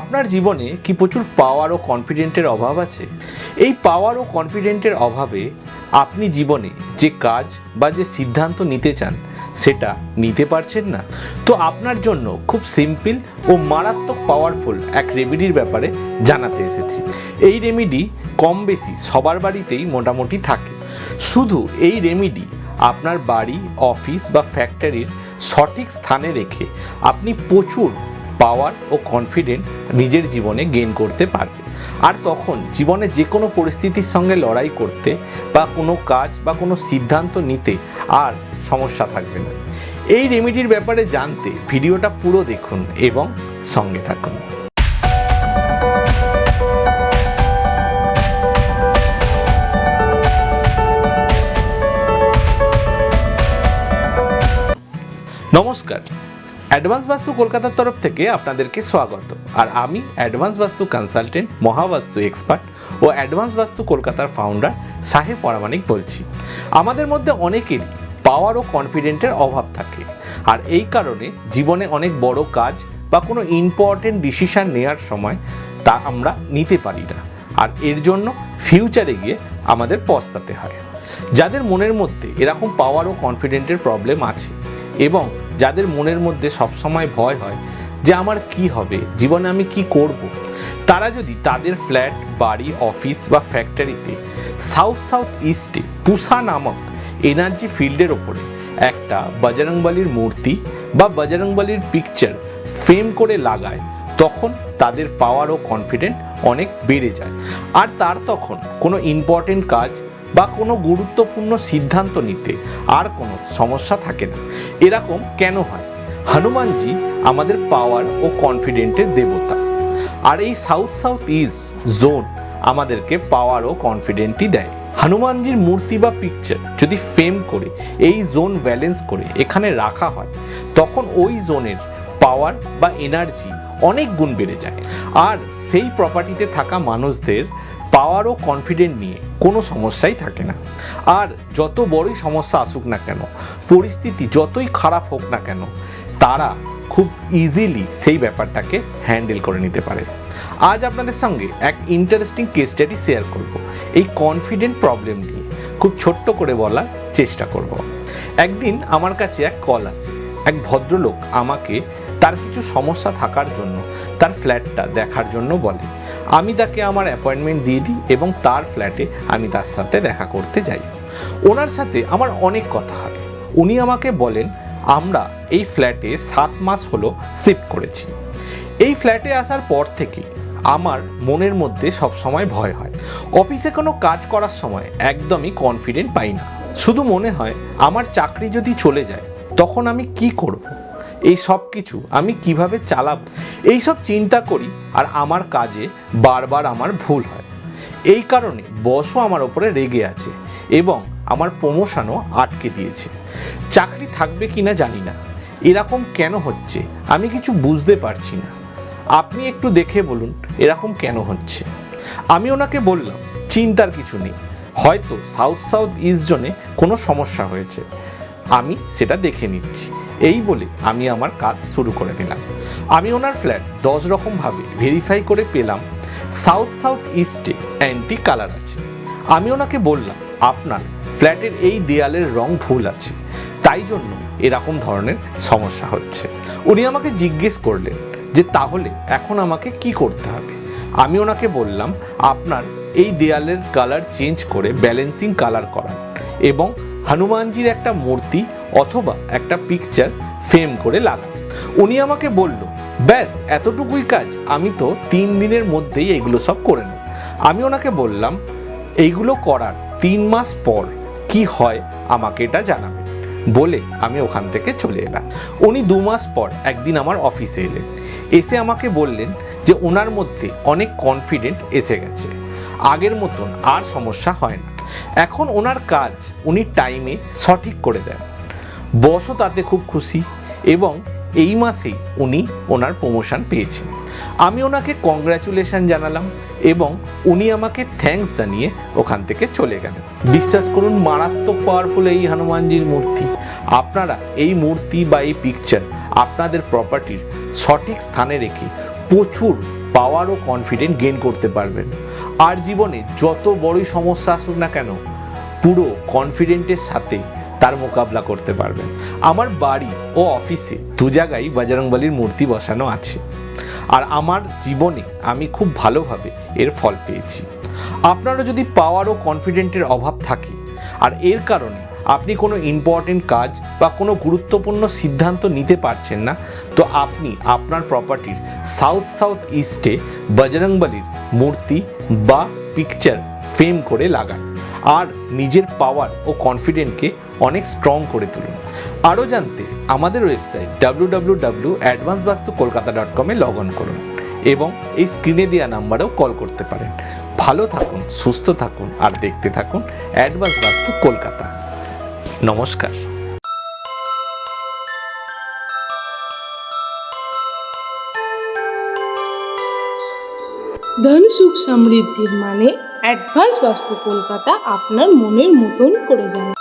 আপনার জীবনে কি প্রচুর পাওয়ার ও কনফিডেন্টের অভাব আছে? এই পাওয়ার ও কনফিডেন্টের অভাবে আপনি জীবনে যে কাজ বা যে সিদ্ধান্ত নিতে চান, সেটা নিতে পারছেন না। তো আপনার জন্য খুব সিম্পল ও মারাত্মক পাওয়ারফুল এক রেমেডির ব্যাপারে জানাতে এসেছি। এই রেমেডি কম বেশি সবার বাড়িতেই মোটামুটি থাকে। শুধু এই রেমেডি আপনার বাড়ি অফিস বা ফ্যাক্টরির সঠিক স্থানে রেখে আপনি প্রচুর পাওয়ার ও কনফিডেন্ট নিজের জীবনে গেইন করতে পারবে। আর তখন জীবনে যে কোনো পরিস্থিতির সঙ্গে লড়াই করতে বা কোনো কাজ বা কোনো সিদ্ধান্ত নিতে আর সমস্যা থাকবে না। এই রেমিডির ব্যাপারে জানতে ভিডিওটা পুরো দেখুন এবং সঙ্গে থাকুন। নমস্কার অ্যাডভান্স বাস্তু কলকাতার তরফ থেকে আপনাদেরকে স্বাগত। আর আমি advance Vastu consultant, MahaVastu expert ও অ্যাডভান্স বাস্তু কলকাতার ফাউন্ডার সাহেব পরামানিক বলছি। আমাদের মধ্যে অনেকেরই পাওয়ার ও কনফিডেন্টের অভাব থাকে। আর এই কারণে জীবনে অনেক বড় কাজ বা কোনো ইম্পর্টেন্ট ডিসিশন নেওয়ার সময় তা আমরা নিতে পারি না। আর এর জন্য ফিউচারে গিয়ে আমাদের পস্তাতে হয়। যাদের মনের মধ্যে এরকম পাওয়ার ও কনফিডেন্টের প্রবলেম আছে এবং যাদের মনের মধ্যে সবসময় ভয় হয় যে আমার কি হবে, জীবনে আমি কি করব। তারা যদি তাদের ফ্ল্যাট, বাড়ি, অফিস বা ফ্যাক্টরিতে সাউথ সাউথ ইস্টে পুসা নামক এনার্জি ফিল্ডের ওপরে একটা বজরংবলির মূর্তি বা বজরংবলির পিকচার ফ্রেম করে লাগায়, তখন তাদের পাওয়ার ও কনফিডেন্ট অনেক বেড়ে যায়। আর তার তখন কোনো ইম্পর্টেন্ট কাজ বা কোনো গুরুত্বপূর্ণ সিদ্ধান্ত নিতে আর কোনো সমস্যা থাকে না। এরকম কেন হয়? হনুমানজি আমাদের পাওয়ার ও কনফিডেন্টের দেবতা। আর এই সাউথ সাউথ ইস্ট জোন আমাদেরকে পাওয়ার ও কনফিডেন্টই দেয়। হনুমানজির মূর্তি বা পিকচার যদি ফ্রেম করে, এই জোন ব্যালেন্স করে এখানে রাখা হয়, তখন ওই জোনের পাওয়ার বা এনার্জি অনেক গুণ বেড়ে যায়। আর সেই প্রপার্টিতে থাকা মানুষদের পাওয়ার ও কনফিডেন্ট নিয়ে কোনো সমস্যাই থাকে না। আর যত বড়ই সমস্যা আসুক না কেন, পরিস্থিতি যতই খারাপ হোক না কেন, তারা খুব ইজিলি সেই ব্যাপারটাকে হ্যান্ডেল করে নিতে পারে। আজ আপনাদের সঙ্গে এক ইন্টারেস্টিং কেস স্টাডি শেয়ার করব। এই কনফিডেন্ট প্রবলেম নিয়ে খুব ছোট্ট করে বলার চেষ্টা করব। একদিন আমার কাছে এক কল আসে। এক ভদ্রলোক আমাকে তার কিছু সমস্যা থাকার জন্য তার ফ্ল্যাটটা দেখার জন্য বলে। আমি তাকে আমার অ্যাপয়েন্টমেন্ট দিয়ে দিই এবং তার ফ্ল্যাটে আমি তার সাথে দেখা করতে যাই। ওনার সাথে আমার অনেক কথা হয়। উনি আমাকে বলেন, আমরা এই ফ্ল্যাটে সাত মাস হলো শিফট করেছি। এই ফ্ল্যাটে আসার পর থেকে আমার মনের মধ্যে সবসময় ভয় হয়। অফিসে কোনো কাজ করার সময় একদমই কনফিডেন্ট পাই না। শুধু মনে হয়, আমার চাকরি যদি চলে যায়, তখন আমি কি করব। এই সব কিছু আমি কীভাবে চালাব? এই সব চিন্তা করি আর আমার কাজে বারবার আমার ভুল হয়। এই কারণে বসও আমার ওপরে রেগে আছে এবং আমার প্রমোশনও আটকে দিয়েছে। চাকরি থাকবে কিনা জানি না। এরকম কেন হচ্ছে? আমি কিছু বুঝতে পারছি না। আপনি একটু দেখে বলুন এরকম কেন হচ্ছে? আমি ওনাকে বললাম, চিন্তার কিছু নেই। হয়তো সাউথ সাউথ ইস্ট জোনে কোনো সমস্যা হয়েছে। আমি সেটা দেখে নিচ্ছি। এই বলে আমি আমার কাজ শুরু করে দিলাম। আমি ওনার ফ্ল্যাট দশ রকমভাবে ভেরিফাই করে পেলাম। সাউথ সাউথ ইস্টে অ্যান্টি কালার আছে। আমি ওনাকে বললাম, আপনার ফ্ল্যাটের এই দেয়ালের রং ভুল আছে। তাই জন্য এরকম ধরনের সমস্যা হচ্ছে। উনি আমাকে জিজ্ঞেস করলেন যে, তাহলে এখন আমাকে কি করতে হবে? আমি ওনাকে বললাম, আপনার এই দেয়ালের কালার চেঞ্জ করে ব্যালেন্সিং কালার করান এবং হনুমানজির একটা মূর্তি অথবা একটা পিকচার ফ্রেম করে লাগান। উনি আমাকে বলল, ব্যাস, এতটুকুই কাজ, আমি তো তিন দিনের মধ্যেই এগুলো সব করে নেব। আমি ওনাকে বললাম, এইগুলো করার তিন মাস পর কি হয় আমাকে এটা জানাবেন বলে আমি ওখান থেকে চলে এলাম। উনি দু মাস পর একদিন আমার অফিসে এলেন। এসে আমাকে বললেন যে, ওনার মধ্যে অনেক কনফিডেন্ট এসে গেছে। আগের মতন আর সমস্যা হয় না। এখন ওনার কাজ উনি টাইমে সঠিক করে দেন। বসও তাতে খুব খুশি এবং এই মাসেই উনি ওনার প্রমোশন পেয়েছেন। আমি ওনাকে কংগ্রাচুলেশন জানালাম এবং উনি আমাকে থ্যাঙ্কস জানিয়ে ওখান থেকে চলে গেলেন। বিশ্বাস করুন, মারাত্মক পাওয়ারফুল এই হনুমানজির মূর্তি। আপনারা এই মূর্তি বা এই পিকচার আপনাদের প্রপার্টির সঠিক স্থানে রেখে প্রচুর পাওয়ার ও কনফিডেন্ট গেইন করতে পারবেন। আর জীবনে যত বড়ই সমস্যা আসুক না কেন, পুরো কনফিডেন্টের সাথে তার মোকাবলা করতে পারবেন। আমার বাড়ি ও অফিসে দু জায়গায় বজরংবলির মূর্তি বসানো আছে। আর আমার জীবনে আমি খুব ভালোভাবে এর ফল পেয়েছি। আপনারও যদি পাওয়ার ও কনফিডেন্টের অভাব থাকে, আর এর কারণে আপনি কোনো ইম্পর্টেন্ট কাজ বা কোনো গুরুত্বপূর্ণ সিদ্ধান্ত নিতে পারছেন না, তো আপনি আপনার প্রপার্টির সাউথ সাউথ ইস্টে বজরংবলির মূর্তি বা পিকচার ফ্রেম করে লাগান। আর নিজের পাওয়ার ও কনফিডেন্টকে অনেক স্ট্রং করে তুলুন। আরও জানতে আমাদের website W W W advance Vastu Kolkata dot কমে লগ অন করুন এবং এই স্ক্রিনে দেওয়া নাম্বারেও কল করতে পারেন। ভালো থাকুন, সুস্থ থাকুন, আর দেখতে থাকুন অ্যাডভান্স বাস্তু কলকাতা নমস্কার। ধন সুখ সমৃদ্ধির মানে অ্যাডভান্স বাস্তু কলকাতা আপনার মনের মতন করে যাবে